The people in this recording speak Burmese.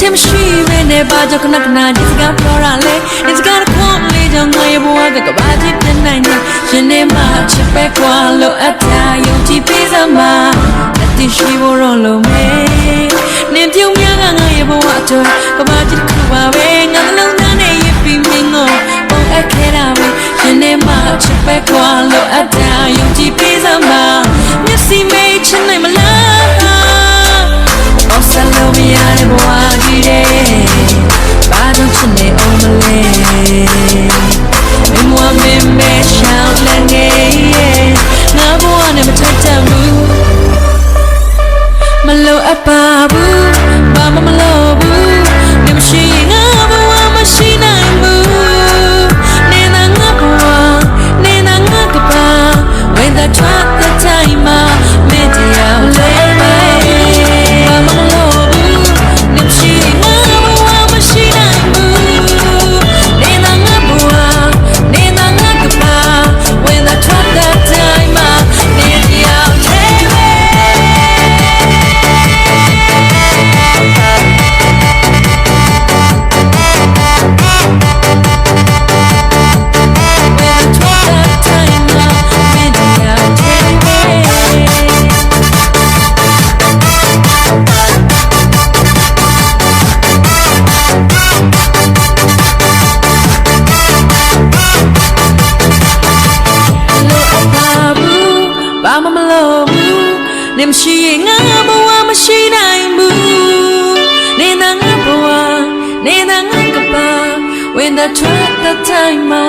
နဲ့ပါကြခဏခဏဒီစကားပြောရလဲဒီစကားခွန်လေးကြောင့်ငါရဲ့ဘဝကကဘာကြီးပြနိုင်နေရှင်နေမှာချစ်ပဲကွာလို့အပြာယုံကြည်ပေးစမ်းပါအတိရှိဖို့တော့လို့မေနင်ပြုံးများကငါရဲ့ဘဝအတွက်ကဘာကြီးတစ်ခုပါပဲငါနှလုံးသားနဲ့ရပြီးမင်းကိုပုံအပ်ခဲ့တာပဲရှင်နေမှာချစ်ပဲကွာလို့ time out. Ne ma shi ye nga bo wa ma shi nai bu ne na nga bo wa ne na nga ka pa when the track the time ma